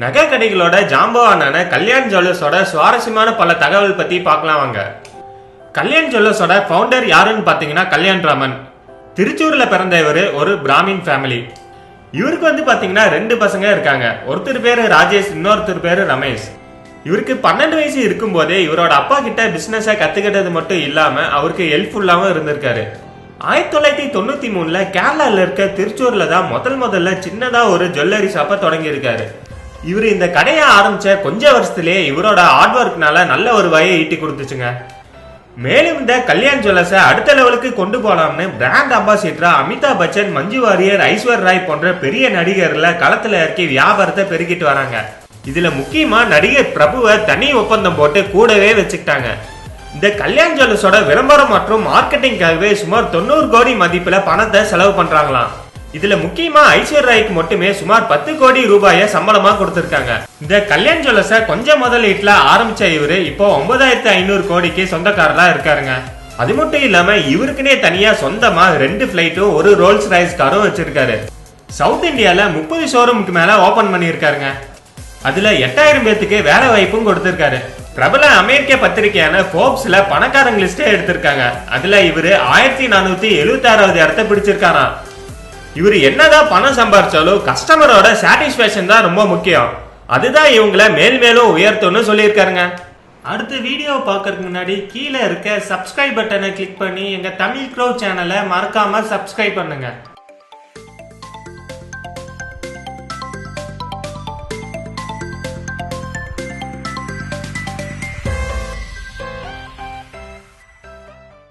நகை கடைகளோட ஜாம்பவானான கல்யாண் ஜுவல்லர்ஸோட சுவாரஸ்யமான பல தகவல் பத்தி பார்க்கலாம் வாங்க. கல்யாண் ஜுவல்லர்ஸோட ஃபவுண்டர் யாருன்னு பார்த்தீங்கன்னா கல்யாண் ராமன். திருச்சூர்ல பிறந்த இவர் ஒரு பிராமின் ஃபேமிலி இவருக்கு வந்து பாத்தீங்கன்னா ரெண்டு பசங்க இருக்காங்க. ஒருத்தர் பேரு ராஜேஷ் இன்னொருத்தர் பேரு ரமேஷ். இவருக்கு பன்னெண்டு வயசு இருக்கும்போதே இவரோட அப்பா கிட்ட பிசினஸை கத்துக்கிட்டது மட்டும் இல்லாம அவருக்கு ஹெல்ப்ஃபுல்லாவும் இருந்திருக்காரு. ஆயிரத்தி தொள்ளாயிரத்தி தொண்ணூத்தி மூணுல கேரளால இருக்க திருச்சூர்ல தான் முதல் முதல்ல சின்னதா ஒரு ஜுவல்லரி ஷாப்பை தொடங்கி இருக்காரு இவர் இந்த கடையை ஆரம்பிச்ச கொஞ்ச வருஷத்துலயே இவரோட ஹார்ட் ஒர்க்னால நல்ல ஒரு வகையை ஈட்டி கொடுத்துச்சுங்க. மேலும் இந்த கல்யாண் ஜுவல்லர்ஸை அடுத்த லெவலுக்கு கொண்டு போலாம்னு பிராண்ட் அம்பாசிடரா அமிதாப் பச்சன் மஞ்சு வாரியர் ஐஸ்வர் ராய் போன்ற பெரிய நடிகர்ல களத்துல இறக்கி வியாபாரத்தை பெருக்கிட்டு வராங்க. இதுல முக்கியமா நடிகர் பிரபுவை தனி ஒப்பந்தம் போட்டு கூடவே வச்சுக்கிட்டாங்க. இந்த கல்யாண் ஜுவல்லர்ஸோட விளம்பரம் மற்றும் மார்க்கெட்டிங்காகவே சுமார் தொண்ணூறு கோடி மதிப்புல பணத்தை செலவு பண்றாங்களாம். இதுல முக்கியமா ஐஸ்வர் ராய்க்கு மட்டுமே சுமார் பத்து கோடி ரூபாய சம்பளமா கொடுத்திருக்காங்க. இந்த கல்யாண் ஜுவல்லர்ஸ கொஞ்சம் முதலீட்டுல ஆரம்பிச்ச இவரு இப்போ ஒன்பதாயிரத்தி ஐநூறு கோடிக்கு சொந்தக்காரரா இருக்காருங்க. அது மட்டும் இல்லாம இவருக்குனே தனியா சொந்தமா ரெண்டு பிளைட்டும் ஒரு ரோல்ஸ் ரைஸ் காரும் வச்சிருக்காரு. சவுத் இந்தியால முப்பது ஷோரூமுக்கு மேல ஓபன் பண்ணியிருக்காருங்க. அதுல எட்டாயிரம் பேத்துக்கு வேலை வாய்ப்பும் கொடுத்திருக்காரு. பிரபல அமெரிக்க பத்திரிகையான போப்ஸ்ல பணக்காரங்க லிஸ்டே எடுத்திருக்காங்க. அதுல இவரு ஆயிரத்தி நானூத்தி எழுபத்தி ஆறாவது இடத்த பிடிச்சிருக்காராம். இவர் என்னதான் பணம் சம்பாரிச்சாலும் கஸ்டமரோட சாட்டிஸ்ஃபேக்ஷன் தான் ரொம்ப முக்கியம். அதுதான் இவங்களை மேல் மேலும் உயர்த்தும்னு சொல்லியிருக்காருங்க. அடுத்த வீடியோ பார்க்கறதுக்கு முன்னாடி கீழே இருக்க சப்ஸ்கிரைப் பட்டனை கிளிக் பண்ணி எங்கள் தமிழ் க்ரோ சேனலை மறக்காமல் சப்ஸ்கிரைப் பண்ணுங்கள்